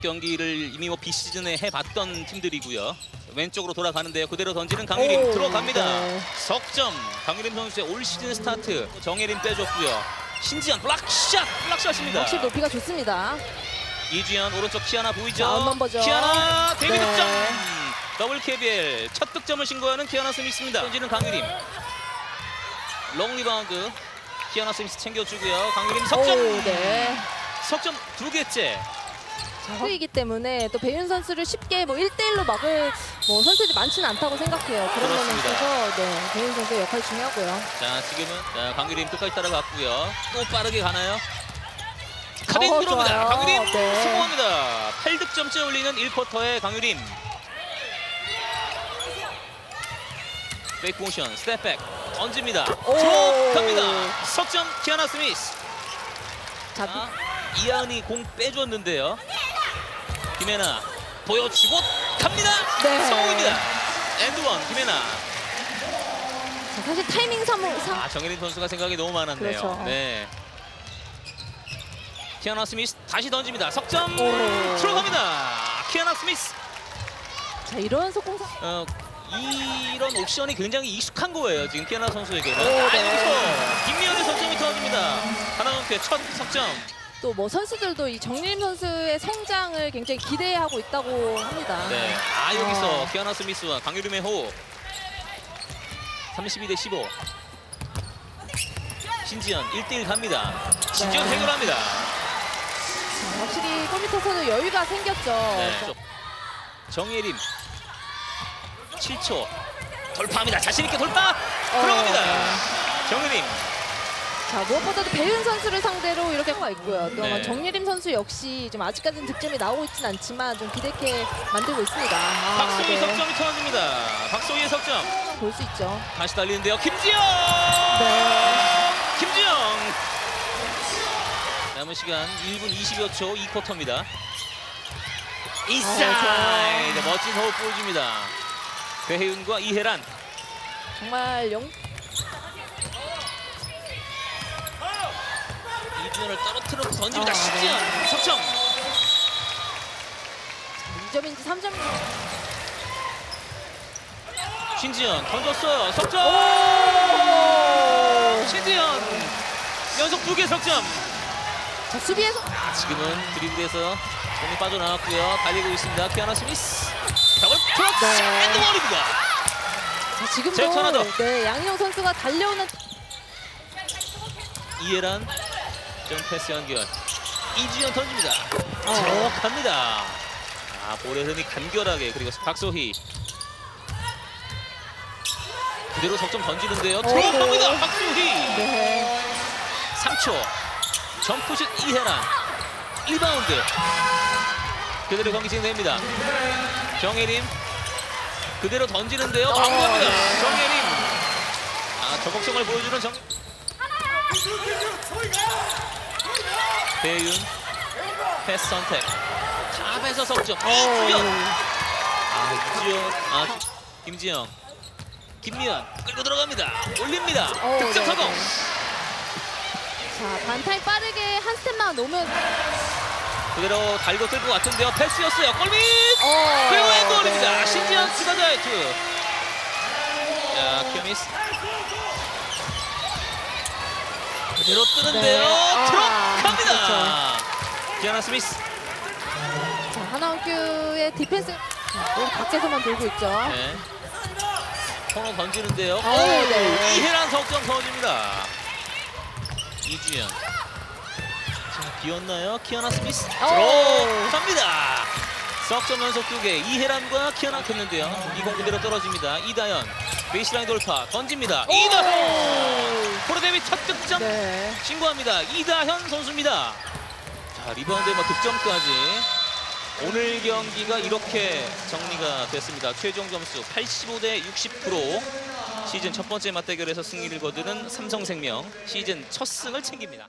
경기를 이미 뭐 비시즌에 해봤던 팀들이고요. 왼쪽으로 돌아가는데요. 그대로 던지는 강유림 오, 들어갑니다. 네. 석점 강유림 선수의 올 시즌 스타트 정예림 빼줬고요. 신지현 블락샷 블락샷입니다. 확실히 높이가 좋습니다. 이주연 오른쪽 키아나 보이죠? 자, 한번 보죠. 키아나 데뷔 네. 득점 더블 KBL 첫 득점을 신고하는 키아나 스미스입니다. 던지는 강유림 롱 리바운드 키아나 스미스 챙겨주고요. 강유림 석점 오, 네. 석점 두 개째. 후이기 때문에 또 배윤 선수를 쉽게 뭐 1대1로 막을 뭐 선수들이 많지는 않다고 생각해요. 그런 면에. 있어서 네, 배윤 선수의 역할이 중요하고요. 자 지금은 자, 강유림 끝까지 따라갔고요. 또 빠르게 가나요? 카빈 어, 들어옵니다. 강유림 네. 성공합니다. 8득점째 올리는 1쿼터의 강유림. 페이크 모션, 스텝백, 던집니다. 오. 들어갑니다. 석점 키아나 스미스. 자, 자, 이하은이 공 빼줬는데요. 김혜나 보여주고 갑니다. 네. 성공입니다. 엔드원 김혜나. 자, 사실 타이밍 삼, 삼아 정혜린 선수가 생각이 너무 많았네요. 그렇죠. 네. 키아나 스미스 다시 던집니다. 석점 오. 들어갑니다. 키아나 스미스. 자, 이런 속공사 어, 이런 옵션이 굉장히 익숙한 거예요. 지금 키아나 선수에게는. 오, 아 네. 여기서 김미연의 석점이 터집니다. 하나원표의 첫 석점. 또 뭐 선수들도 이 정림 선수의 성장을 굉장히 기대하고 있다고 합니다. 네. 아 여기서 어. 키아나 스미스와 강유림의 호흡. 32 대 15. 신지현 1대1 갑니다. 신지현 네. 해결합니다. 자, 확실히 골밑에서는 여유가 생겼죠. 네. 자, 정예림 7초 돌파합니다. 자신 있게 돌파 어, 들어갑니다. 자 무엇보다도 배윤 선수를 상대로 이렇게 가 있고요. 또 네. 정예림 선수 역시 좀 아직까지는 득점이 나오고 있진 않지만 좀 기대케 만들고 있습니다. 아, 박소희 네. 석점이 터집니다. 박소희의 석점 볼 수 있죠. 다시 달리는데요. 김지영 네. 김지영 남은 시간 1분 20여 초 2쿼터입니다. 어, 인사이드 멋진 호흡 보여줍니다. 배혜윤과 이혜란 정말 영 이준현을 떨어뜨려 던집니다. 아, 네. 신지현 석점 2점인지 3점 신지현 던졌어요. 석점 신지현 연속 두 개 석점. 자 수비에서 지금은 드리블에서 공이 빠져나왔고요. 달리고 있습니다. 키아나 스미스. 더블 플러스 네. 엔드원입니다. 자. 지금도 네 양희영 선수가 달려오는 이해란 점 패스 연결. 이주연 던집니다. 어. 정확합니다. 아 볼의 흐름이 간결하게 그리고 박소희 그대로 석점 던지는데요. 들어갑니다. 오. 박소희. 네. 3초 점프슛 이해란 리바운드 그대로 경기 진행됩니다 정예림 그대로 던지는데요 마무리합니다 어, 네. 정예림 아 적극성을 보여주는 정 배윤 패스 선택 탑에서 석점 이주연 아 이주연 아 김지영 김미연 끌고 들어갑니다 올립니다 어, 득점 네, 성공 네. 자 반타임 빠르게 한 스텝만 놓으면 그대로 달고 뜰것 같은데요. 패스였어요. 골밑! 어, 그리고 엔드원입니다. 네. 신지현 스가자이트. 자, 키어미스. 그대로 뜨는데요. 네. 아, 들어갑니다. 기아나 스미스. 자, 하나원큐의 디펜스 자, 밖에서만 돌고 있죠. 네. 코너 던지는데요. 어, 오, 네. 이해란 석점 터집니다. 이주연. 자, 비었나요? 키아나 스미스. 오. 들어갑니다. 석점 연속 두 개. 이해란과 키아나 켰는데요. 이공 그대로 떨어집니다. 이다현. 베이스라인 돌파. 던집니다. 이다현. 프로 데뷔 첫 득점 네. 신고합니다. 이다현 선수입니다. 자, 리바운드에 뭐 득점까지. 오늘 경기가 이렇게 정리가 됐습니다. 최종 점수 85 대 60%. 시즌 첫 번째 맞대결에서 승리를 거두는 삼성생명 시즌 첫 승을 챙깁니다.